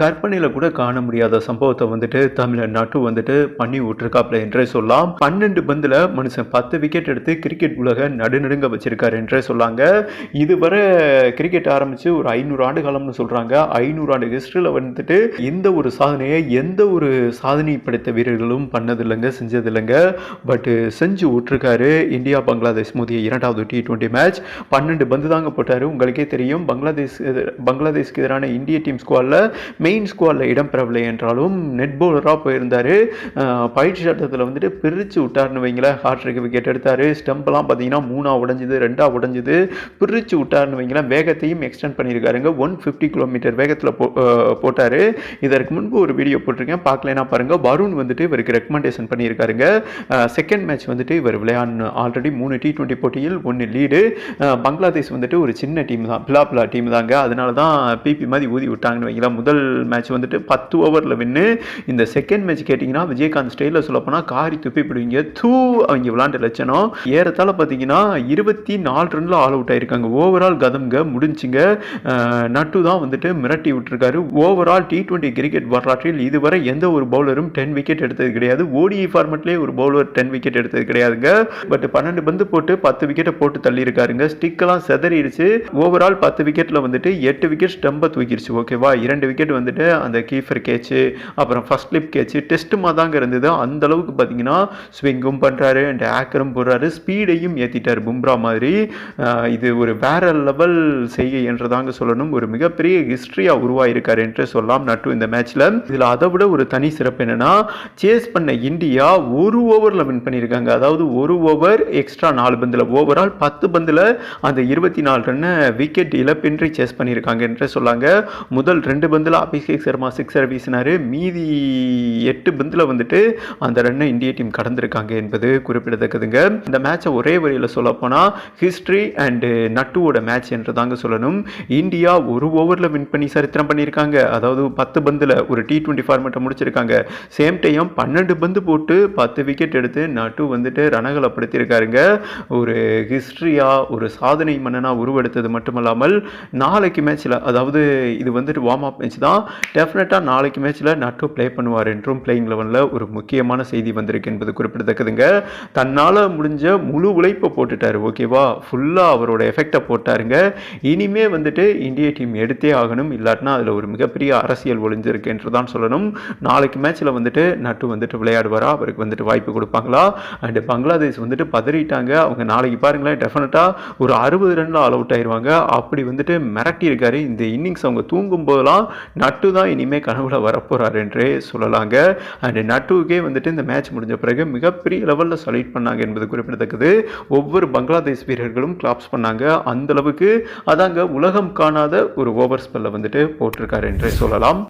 கற்பனையில் கூட காண முடியாத சம்பவத்தை வந்துட்டு தமிழர் நாட்டு வந்துட்டு பண்ணி விட்டுருக்காப்ல என்றே சொல்லலாம். பன்னெண்டு பந்தில் மனுஷன் பத்து விக்கெட் எடுத்து கிரிக்கெட் உலக நடுநடுங்க வச்சிருக்காரு என்றே சொல்லாங்க. இதுவரை கிரிக்கெட் ஆரம்பித்து ஒரு ஐநூறு ஆண்டு காலம்னு சொல்கிறாங்க ஐநூறு ஆண்டு ஹிஸ்டரியில் வந்துட்டு இந்த ஒரு சாதனையை எந்த ஒரு சாதனை படைத்த வீரர்களும் பண்ணதில்லைங்க செஞ்சதில்லைங்க. பட்டு செஞ்சு விட்டுருக்காரு இந்தியா பங்களாதேஷ் மோதிய இரண்டாவது டி டுவெண்ட்டி மேட்ச் பன்னெண்டு பந்து தாங்க போட்டார். உங்களுக்கே தெரியும் பங்களாதேஷ் பங்களாதேஷ்க்கு எதிரான இந்திய டீம் ஸ்குவாடில் மெயின் ஸ்குவாடில் இடம்பெறவில்லை என்றாலும் நெட் பவுலராக போயிருந்தார். பயிற்சி சட்டத்தில் வந்துட்டு பிரித்து விட்டார்னு வைங்களேன். ஹார்ட்ரிக் விக்கெட் எடுத்தார். ஸ்டம்பெல்லாம் பார்த்தீங்கன்னா மூணாக உடஞ்சிது ரெண்டாக உடஞ்சிது. பிரித்து விட்டார்னு வைங்களேன். வேகத்தையும் எக்ஸ்டெண்ட் பண்ணியிருக்காருங்க. ஒன் ஃபிஃப்டி கிலோமீட்டர் வேகத்தில் போ போட்டார். இதற்கு முன்பு ஒரு வீடியோ போட்டிருக்கேன். பார்க்கலனா பாருங்கள் வருண் வந்துட்டு இவருக்கு ரெக்கமெண்டேஷன் பண்ணியிருக்காருங்க. செகண்ட் மேட்ச் வந்துட்டு இவர் விளையாடணும் ஆல்ரெடி மூணு டி டுவெண்ட்டி போட்டியில் ஒன்று லீடு பங்களாதேஷ் வந்துட்டு ஒரு சின்ன டீம் தான். பிலா பிலா டீம் தாங்க. அதனால தான் பிபி மாதிரி ஊதி விட்டாங்கன்னு வைங்களேன். முதல் மேட்ச் வந்துட்டு பத்து ஓவரில் வின்னு இந்த செகண்ட் மேட்ச் கேட்டிங்கன்னா விஜயகாந்த் ஸ்டைலில் சொல்லப்போனால் காரி துப்பி பிடிங்க. தூ அவங்க விளாண்ட லட்சணம். ஏறத்தால் பார்த்தீங்கன்னா இருபத்தி நாலு ரனில் ஆல் அவுட் ஆயிருக்காங்க. ஓவரால் கதம்ங்க முடிஞ்சுங்க. நட்டு தான் வந்துட்டு மிரட்டி விட்டுருக்காரு. ஓவரால் டி டுவெண்ட்டி கிரிக்கெட் வரலாற்றில் இதுவரை எந்த ஒரு பவுலரும் டென் விக்கெட் எடுத்தது கிடையாது. ஓடிஐ ஃபார்மெட்லேயே ஒரு பவுலர் டென் விக்கெட் எடுத்தது கிடையாதுங்க. பட் பன்னெண்டு பந்து போட்டு பத்து விக்கெட்டை போட்டு தள்ளி இருக்காருங்க ஸ்டிக்கெல்லாம் செதறிடுச்சு. ஓவரால் பத்து விக்கெட்டில் வந்துட்டு எட்டு விக்கெட் ஸ்டம்பை தூக்கிடுச்சு ஓகேவா இரண்டு விக்கெட் வந்துட்டு அந்த கீஃபர் கேச்சு அப்புறம் ஃபஸ்ட் ஸ்லிப் கேச்சு டெஸ்ட் தாங்க இருந்தது. அந்த அளவுக்கு பார்த்தீங்கன்னா ஸ்விங்கும் பண்ணுறாரு அண்ட் ஆக்கரும் போடுறாரு ஸ்பீடையும் ஏற்றிட்டார் பும்ரா மாதிரி. இது ஒரு வேற லெவல் செய்கை என்றதாங்க சொல்லணும். ஒரு மிகப்பெரிய ஹிஸ்ட்ரியாக உருவாயிருக்காரு என்று சொல்லலாம். நட்டு இந்த மேட்ச்சில் இதில் அதை விட ஒரு தனி சிறப்பு என்னன்னா சேஸ் பண்ண இந்தியா ஒரு ஓவரில் வின் பண்ணியிருக்காங்க. அதாவது ஒரு ஓவர் எக்ஸ்ட்ரா நாலு பந்தில். ஓவரால் பத்து பந்தில் அந்த இருபத்தி நாலு ரன்னை விக்கெட் இழப்பின்றி சேஸ் பண்ணியிருக்காங்க என்று சொல்லாங்க. முதல் ரெண்டு பந்தில் அபிஷேக் சர்மா சிக்ஸர் வீசினார் மீதி எட்டு பந்தில் வந்துட்டு அந்த ரன்னை இந்திய டீம் கடந்திருக்காங்க என்பது குறிப்பிடத்தக்கதுங்க. இந்த மேட்சை ஒரே வரியில் சொல்லப்போனால் ஹிஸ்ட்ரி அண்டு நட்டுவோட மேட்ச் என்று தாங்க சொல்லணும். இந்தியா ஒரு ஓவரில் வின் பண்ணி சரித்திரம் பண்ணியிருக்காங்க. அதாவது பத்து பந்தில் ஒரு டி டுவெண்ட்டி ஃபார்மேட்டை முடிச்சிருக்காங்க. சேம் டைம் பன்னெண்டு பந்து போட்டு பத்து விக்கெட் எடுத்து நட்டு வந்துட்டு ரணகலப்படுத்தியிருக்காருங்க ஒரு ஹிஸ்ட்ரியாக ஒரு சாதனை மன்னனாக உருவெடுத்தது மட்டுமல்லாமல் நாளைக்கு மேட்ச்சில் அதாவது இது வந்துட்டு வார்ம் அப் மேட்ச் தான். டெஃபினட்டாக நாளைக்கு மேட்ச்சில் நட்டு ப்ளே பண்ணுவார் என்றும் பிளேயிங் லெவனில் ஒரு முக்கியமான செய்தி வந்திருக்கு என்பது குறிப்பிடத்தக்கதுங்க. தன்னால் முடிஞ்ச முழு உழைப்பை போட்டுட்டார் ஓகேவா ஃபுல்லாக அவரோட எஃபெக்டை போட்டாருங்க. இனிமே வந்துட்டு இந்திய டீம் எடுத்தே ஆகணும். இல்லாட்டினா அதில் ஒரு மிகப்பெரிய அரசியல் ஒளிஞ்சிருக்கு என்று தான் சொல்லணும். நாளைக்கு மேட்ச்சில் வந்துட்டு நட்டு வந்துட்டு விளையாடுவாரா? அவருக்கு வந்துட்டு வாய்ப்பு கொடுப்பாங்களா? அண்டு பங்களாதேஷ் வந்துட்டு பதறிட்டாங்க. அவங்க நாளைக்கு பாருங்களேன் டெஃபினட்டாக ஒரு அறுபது ரனில் ஆல் அவுட் ஆயிடுவாங்க அப்படி வந்துட்டு மிரட்டி இருக்காரு இந்த இன்னிங்ஸ் அவங்க தூங்கும் போதெல்லாம் நட்டு தான் இனிமேல் கனவுல வரப்போகிறார் என்றே சொல்லலாங்க. அண்ட் நட்டுவுக்கே வந்துட்டு இந்த மேட்ச் முடிஞ்ச பிறகு மிகப்பெரிய லெவலில் சலீட் பண்ணாங்க என்பது குறிப்பிடத்தக்கது. ஒவ்வொரு பங்களாதேஷ் வீரர்களும் கிளாப்ஸ் பண்ணாங்க. அந்த அளவுக்கு அதாங்க உலகம் காணாத ஒரு ஓவர் ஸ்பெல்லை வந்துட்டு போட்டிருக்காரு என்றே சொல்லலாம்.